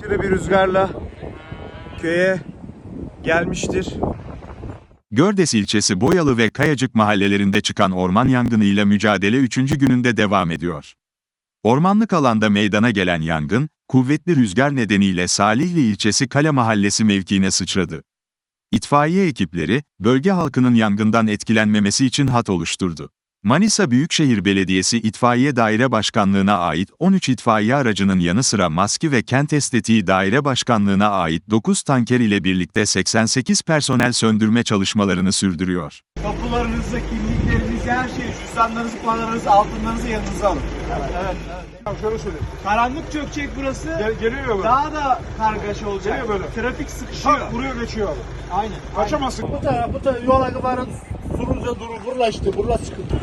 Aşırı bir rüzgarla köye gelmiştir. Gördes ilçesi Boyalı ve Kayacık mahallelerinde çıkan orman yangınıyla mücadele 3. gününde devam ediyor. Ormanlık alanda meydana gelen yangın, kuvvetli rüzgar nedeniyle Salihli ilçesi Kale Mahallesi mevkiine sıçradı. İtfaiye ekipleri, bölge halkının yangından etkilenmemesi için hat oluşturdu. Manisa Büyükşehir Belediyesi İtfaiye Daire Başkanlığı'na ait 13 itfaiye aracının yanı sıra Maski ve Kent Estetiği Daire Başkanlığı'na ait 9 tanker ile birlikte 88 personel söndürme çalışmalarını sürdürüyor. Kapılarınızı, kimliklerinizi, her şeyi, cüzdanlarınızı, paralarınızı, altınlarınızı yanınıza alın. Evet, evet. Tamam şöyle söyleyeyim. Karanlık çökecek burası. Gel, geliyor böyle. Daha da kargaşa olacak. Geliyor böyle. Trafik sıkışıyor. Bak buraya geçiyor abi. Aynen. Kaçamazsın. Bu taraf, bu taraf yola kadar Surunca duru burla işte burla sıkıntı.